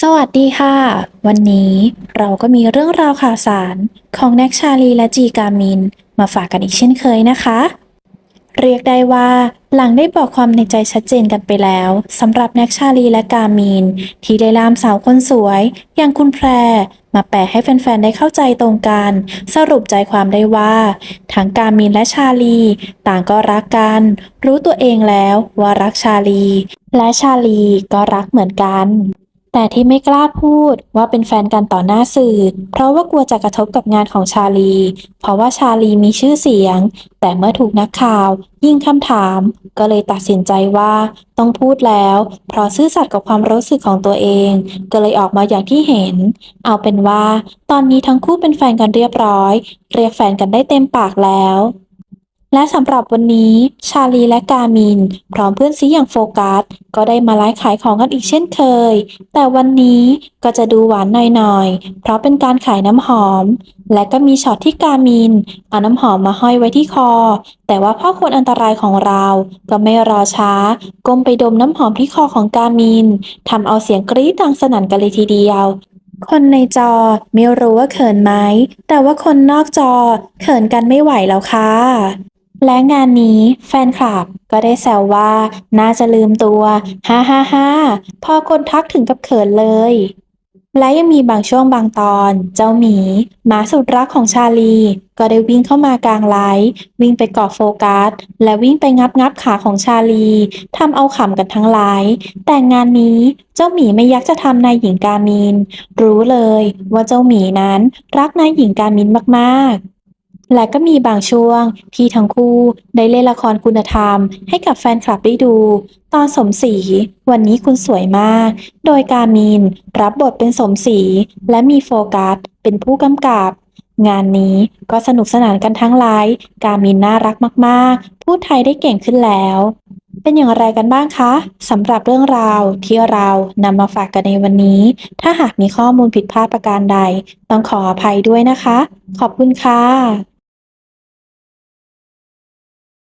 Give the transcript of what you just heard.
สวัสดีค่ะ วันนี้เราก็มีเรื่องราวข่าวสารของแน็กชาลีและจีกามิน มาฝากกันอีกเช่นเคยนะคะ เรียกได้ว่าหลังได้บอกความในใจชัดเจนกันไปแล้วสำหรับแน็กชาลีและกามิน ที่ได้ลามสาวคนสวย อย่างคุณแพร มาแปลให้แฟนๆ ได้เข้าใจตรงกัน สรุปใจความได้ว่า ทั้งกามินและชาลี ต่างก็รักกัน รู้ตัวเองแล้วว่ารักชาลี และชาลีก็รักเหมือนกัน แต่ที่ไม่กล้าพูดว่าเป็นแฟนกันต่อหน้าสื่อ เพราะว่ากลัวจะกระทบกับงานของชาลี เพราะว่าชาลีมีชื่อเสียง แต่เมื่อถูกนักข่าว ยิ่งคำถาม ก็เลยตัดสินใจว่าต้องพูดแล้ว เพราะซื่อสัตย์กับความรู้สึกของตัวเอง ก็เลยออกมาอย่างที่เห็น เอาเป็นว่า ตอนนี้ทั้งคู่เป็นแฟนกันเรียบร้อย เรียกแฟนกันได้เต็มปากแล้ว และสำหรับวันนี้ชาลีและกามิน พร้อมเพื่อนซีอย่างโฟกัส ก็ได้มาไลฟ์ขายของกันอีกเช่นเคย แต่วันนี้ก็จะดูหวานหน่อยๆ เพราะเป็นการขายน้ำหอม และก็มีช็อตที่กามิน เอาน้ำหอมมาห้อยไว้ที่คอ แต่ว่าพ่อคนอันตรายของเรา ก็ไม่รอช้า ก้มไปดมน้ำหอมที่คอของกามินทำเอาเสียงกรี๊ดดังสนั่นกันเลยทีเดียวคนในจอไม่รู้ว่าเขินไหม แต่ว่าคนนอกจอเขินกันไม่ไหวแล้วค่ะ และงานนี้แฟนคลับก็ได้แซวว่า น่าจะลืมตัวฮ่าฮ่าฮ่าพอคนทักถึงกับเขินเลย และยังมีบางช่วงบางตอน เจ้าหมีหมาสุดรักของชาลี ก็ได้วิ่งเข้ามากลางไลฟ์วิ่งไปเกาะโฟกัส และวิ่งไปงับงับขาของชาลีทำเอาขำกันทั้งไลฟ์แต่งานนี้เจ้าหมีไม่ยักจะทำนายหญิงกามิน รู้เลยว่าเจ้าหมีนั้นรักนายหญิงกามินมากๆ และก็มีบางช่วงที่ทั้งคู่ได้เล่นละครคุณธรรม ให้กับแฟนคลับได้ดู ตอนสมศรีวันนี้คุณสวยมาก โดยกามินรับบทเป็นสมศรีและมีโฟกัส เป็นผู้กำกับ งานนี้ก็สนุกสนานกันทั้งไลฟ์กามินน่ารักมากๆ พูดไทยได้เก่งขึ้นแล้ว เป็นอย่างไรกันบ้างคะสำหรับเรื่องราวที่เรานำมาฝากกันในวันนี้ ถ้าหากมีข้อมูลผิดพลาดประการใด ต้องขออภัยด้วยนะคะ ขอบคุณค่ะ